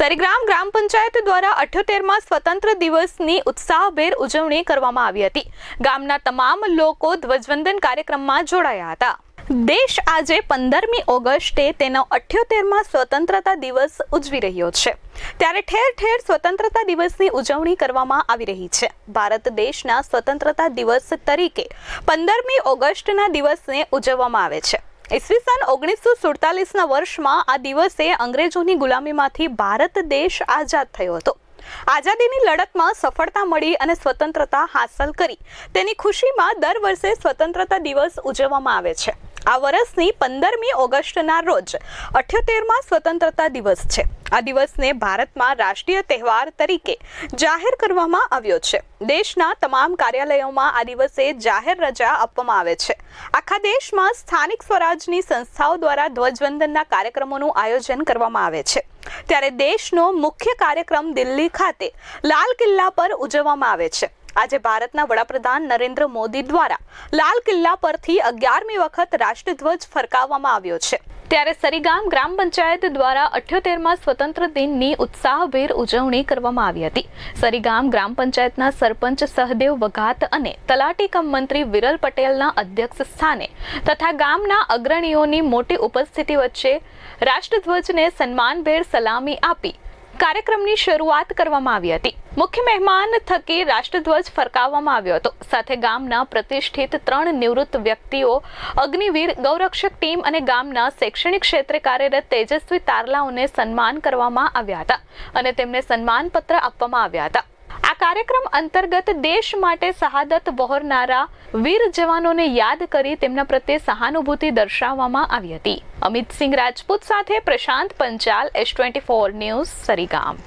સરીગ્રામ ગ્રામ પંચાયત દ્વારા અઠ્યોતેરમાં સ્વતંત્ર દિવસની ઉત્સાહભેર ઉજવણી કરવામાં આવી હતી. ગામના તમામ લોકો ધ્વજવંદન કાર્યક્રમમાં જોડાયા હતા. દેશ આજે પંદરમી ઓગસ્ટે તેનો અઠ્યોતેરમાં સ્વતંત્રતા દિવસ ઉજવી રહ્યો છે. ત્યારે ઠેર ઠેર સ્વતંત્રતા દિવસની ઉજવણી કરવામાં આવી રહી છે. ભારત દેશના સ્વતંત્રતા દિવસ તરીકે પંદરમી ઓગસ્ટના દિવસને ઉજવવામાં આવે છે. ઈસવીસન ઓગણીસો સુડતાલીસના વર્ષમાં આ દિવસે અંગ્રેજોની ગુલામીમાંથી ભારત દેશ આઝાદ થયો હતો. આઝાદીની લડતમાં સફળતા મળી અને સ્વતંત્રતા હાંસલ કરી. તેની ખુશીમાં દર વર્ષે સ્વતંત્રતા દિવસ ઉજવવામાં આવે છે. આ વર્ષની પંદરમી ઓગસ્ટના રોજ અઠ્યોતેરમાં સ્વતંત્રતા દિવસ છે. આ દિવસને ભારતમાં રાષ્ટ્રીય તહેવાર તરીકે જાહેર કરવામાં આવ્યો છે. દેશના તમામ કાર્યાલયોમાં આ દિવસે જાહેર રજા આપવામાં આવે છે. આખા દેશમાં સ્થાનિક સ્વરાજની સંસ્થાઓ દ્વારા ધ્વજવંદનના કાર્યક્રમોનું આયોજન કરવામાં આવે છે. ત્યારે દેશનો મુખ્ય કાર્યક્રમ દિલ્હી ખાતે લાલ કિલ્લા પર ઉજવવામાં આવે છે. આજે ભારતના વડાપ્રધાન નરેન્દ્ર મોદી દ્વારા લાલ કિલ્લા પરથી અગિયારમી વખત રાષ્ટ્રધ્વજ ફરકાવવામાં આવ્યો છે. ત્યારે સરીગામ ગ્રામ પંચાયત દ્વારા અઠ્યોતેરમાં સ્વતંત્ર દિનની ઉત્સાહભેર ઉજવણી કરવામાં આવી હતી. સરીગામ ગ્રામ પંચાયતના સરપંચ સહદેવ વઘાત અને તલાટી કમ મંત્રી વિરલ પટેલના અધ્યક્ષ સ્થાને તથા ગામના અગ્રણીઓની મોટી ઉપસ્થિતિ વચ્ચે રાષ્ટ્રધ્વજને સન્માનભેર સલામી આપી કાર્યક્રમની શરૂઆત કરવામાં આવી હતી. મુખ્ય મહેમાન થકી રાષ્ટ્રધ્વજ ફરકાવવામાં આવ્યો હતો. સાથે ગામના પ્રતિષ્ઠિત ત્રણ નિવૃત્ત વ્યક્તિઓ, અગ્નિવીર, ગૌરક્ષક ટીમ અને ગામના શૈક્ષણિક ક્ષેત્રે કાર્યરત તેજસ્વી તારલાઓને સન્માન કરવામાં આવ્યા હતા અને તેમને સન્માનપત્ર આપવામાં આવ્યા હતા. કાર્યક્રમ અંતર્ગત દેશ માટે શહાદત વહોરનારા વીર જવાનોને યાદ કરી તેમના પ્રત્યે સહાનુભૂતિ દર્શાવવામાં આવી હતી. અમિત સિંહ રાજપૂત સાથે Prashant Panchal S twenty four news, Sarigam.